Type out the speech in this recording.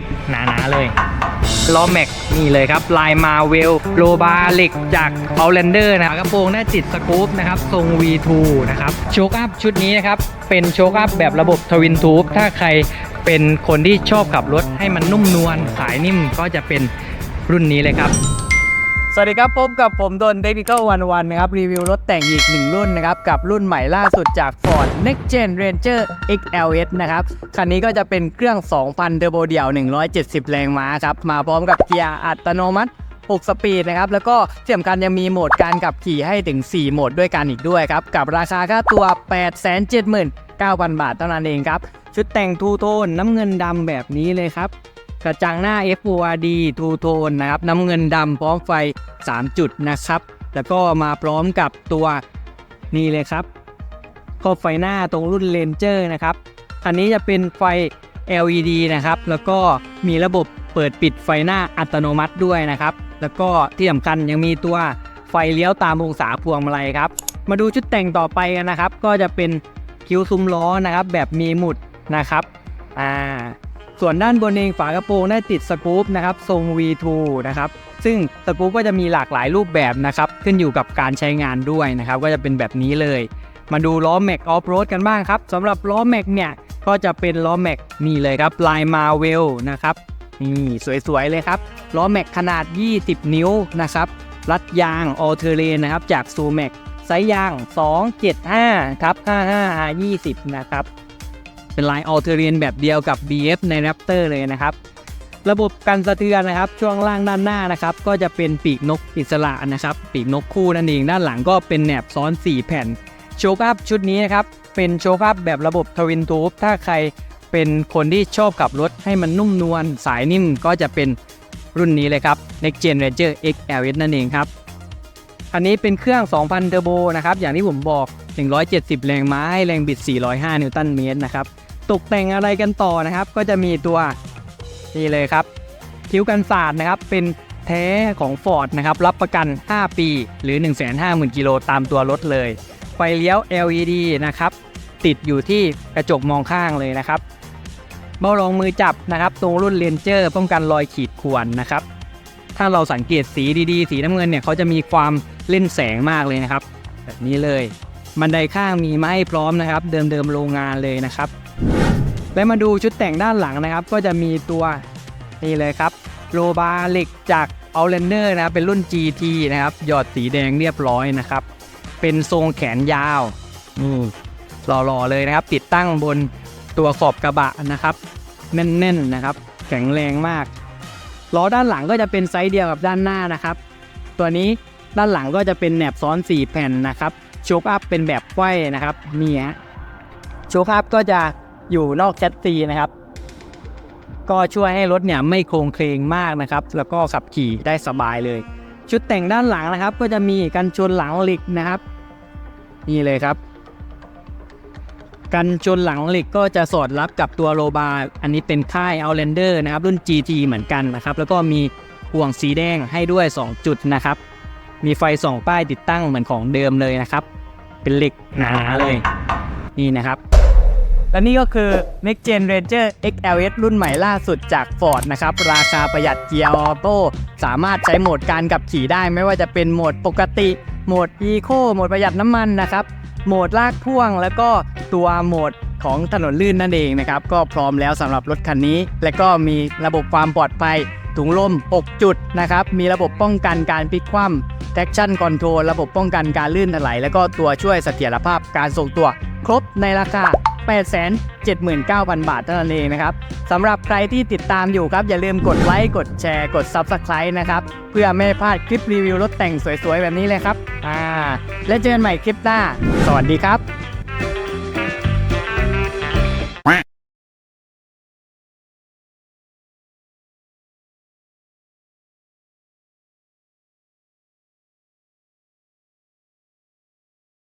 ็กหนาๆเลยล้อแม็กนี่เลยครับ ลายมาเวลโลบาเหล็กจากเอาแลนเดอร์นะครับกระโปรงหน้าจิตสกู๊ปนะครับ ทรง V2 นะครับโชคอัพชุดนี้นะครับ เป็นโชคอัพแบบระบบทวินทูบถ้าใครเป็นคนที่ชอบขับรถให้มันนุ่มนวลสายนิ่มก็จะเป็นรุ่นนี้เลยครับ สวัสดีครับ พบกับผมดน Technical 11นนะครับ รีวิวรถแต่งอีกหนึ่งรุ่นนะครับ กับรุ่นใหม่ล่าสุดจาก Ford Next Gen Ranger XLS นะครับ คันนี้ก็จะเป็นเครื่อง 2,000เทอร์โบเดี่ยว 170 แรงม้าครับ มาพร้อมกับเกียร์อัตโนมัติ 6 สปีดนะครับ แล้วก็ที่สำคัญยังมีโหมดการขับขี่ให้ถึง 4 โหมดด้วยกันอีกด้วยครับ กับราคาค่าตัว 879,000 บาทเท่านั้นเองครับชุดแต่งทูโทนน้ำเงินดำแบบนี้เลยครับ กระจังหน้า FORD ทูโทนนะครับน้ำเงินดำพร้อมไฟ 3 จุดนะครับ แล้วก็มาพร้อมกับตัวนี่เลยครับครอบไฟหน้าตรงรุ่นเลนเจอร์นะครับอันนี้จะเป็นไฟ LED นะครับ แล้วก็มีระบบเปิดปิดไฟหน้าอัตโนมัติด้วยนะครับ แล้วก็ที่สำคัญยังมีตัวไฟเลี้ยวตามองศาพวงมาลัยครับ มาดูชุดแต่งต่อไปกันนะครับ ก็จะเป็นคิ้วซุ้มล้อนะครับ แบบมีหมุดนะครับ อ่า ส่วนด้านบนเองฝากระโปรงได้ติดสกู๊ปนะครับทรง V2 นะครับ ซึ่งสกู๊ปก็จะมีหลากหลายรูปแบบนะครับ ขึ้นอยู่กับการใช้งานด้วยนะครับ ก็จะเป็นแบบนี้เลย มาดูล้อแม็กออฟโรดกันบ้างครับสำหรับล้อแม็กเนี่ยก็จะเป็นล้อแม็กนี่เลยครับลายมาเวลนะครับนี่สวยๆเลยครับล้อแม็กขนาด 20 นิ้วนะครับรัดยางออเทเรนนะครับจากซูแม็กไซส์ยาง 275ครับ55 20 นะครับ เป็นลายออเทเรียนแบบเดียวกับ BF ใน Raptor เลยนะครับ ระบบกันสะเทือนนะครับ ช่วงล่างด้านหน้านะครับ ก็จะเป็นปีกนกอิสระนะครับ ปีกนกคู่นั่นเอง ด้านหลังก็เป็นแหนบซ้อน 4 แผ่น โชคอัพชุดนี้นะครับ เป็นโชคอัพแบบระบบทวินทูบถ้าใครเป็นคนที่ชอบขับรถให้มันนุ่มนวลสายนิ่มก็จะเป็นรุ่นนี้เลยครับ Next Gen Ranger XLS นั่นเองครับ อันนี้เป็นเครื่อง 2,000 เทอร์โบนะครับ อย่างที่ผมบอก 170 แรงม้าให้แรงบิด 405 นิวตันเมตรนะครับ ตกแต่งอะไรกันต่อนะครับ ก็จะมีตัวนี่เลยครับ คิ้วกันศาสตร์นะครับ เป็นแท้ของ Ford นะครับ รับประกัน 5 ปี หรือ 150,000 กิโลตามตัวรถเลย ไฟเลี้ยว LED นะครับ ติดอยู่ที่กระจกมองข้างเลยนะครับเบารองมือจับนะครับตรงรุ่นเลนเจอร์ป้องกันรอยขีดข่วนนะครับ ถ้าเราสังเกตสีดีๆ สีน้ำเงินเนี่ยเขาจะมีความเล่นแสงมากเลยนะครับ แบบนี้เลย บันไดข้างมีมาให้พร้อมนะครับ เดิมๆโรงงานเลยนะครับ และมาดูชุดแต่งด้านหลังนะครับ ก็จะมีตัวนี่เลยครับโลบาเหล็กจาก o u t l a n d e r นะครับเป็นรุ่น GT นะครับ หยอดสีแดงเรียบร้อยนะครับ เป็นทรงแขนยาวนี่หล่อๆเลยนะครับ ติดตั้งบนตัวขอบกระบะนะครับ แน่นๆนะครับ แข็งแรงมากล้อด้านหลังก็จะเป็นไซส์เดียวกับด้านหน้านะครับ ตัวนี้ด้านหลังก็จะเป็นแหนบซ้อน 4 แผ่นนะครับโชคอัพเป็นแบบไขว้นะครับนี่ฮะโชคอัพก็จะ อยู่นอกแชสซีนะครับ ก็ช่วยให้รถเนี่ยไม่โครงเคลงมากนะครับ แล้วก็ขับขี่ได้สบายเลย ชุดแต่งด้านหลังนะครับ ก็จะมีกันชนหลังเหล็กนะครับ นี่เลยครับ กันชนหลังเหล็กก็จะสอดรับกับตัวโลบาอันนี้เป็นค่าย Outlander นะครับ รุ่น GT เหมือนกันนะครับ แล้วก็มีห่วงสีแดงให้ด้วย 2 จุดนะครับ มีไฟส่องป้ายติดตั้งเหมือนของเดิมเลยนะครับ เป็นเหล็กหนาเลย นี่นะครับ และนี่ก็คือ Next Gen Ranger XLS รุ่นใหม่ล่าสุดจาก Ford นะครับ ราคาประหยัดเกียร์ออโต้สามารถใช้โหมดการขับขี่ได้ไม่ว่าจะเป็นโหมดปกติ โหมด Eco โหมดประหยัดน้ำมันนะครับ โหมดลากพ่วงแล้วก็ตัวโหมดของถนนลื่นนั่นเองนะครับ ก็พร้อมแล้วสำหรับรถคันนี้ และก็มีระบบความปลอดภัย ถุงลม 6 จุดนะครับ มีระบบป้องกันการพลิกคว่ำ traction control ระบบป้องกันการลื่นถลายแล้วก็ตัวช่วยเสถียรภาพการทรงตัว ครบในราคา 879,000 บาทเท่านั้นเองนะครับสำหรับใครที่ติดตามอยู่ครับ อย่าลืมกดไลค์กดแชร์กด Subscribe นะครับ เพื่อไม่พลาดคลิปรีวิวรถแต่งสวยๆ แบบนี้เลยครับอ่าและเจอกันใหม่คลิปหน้า สวัสดีครับ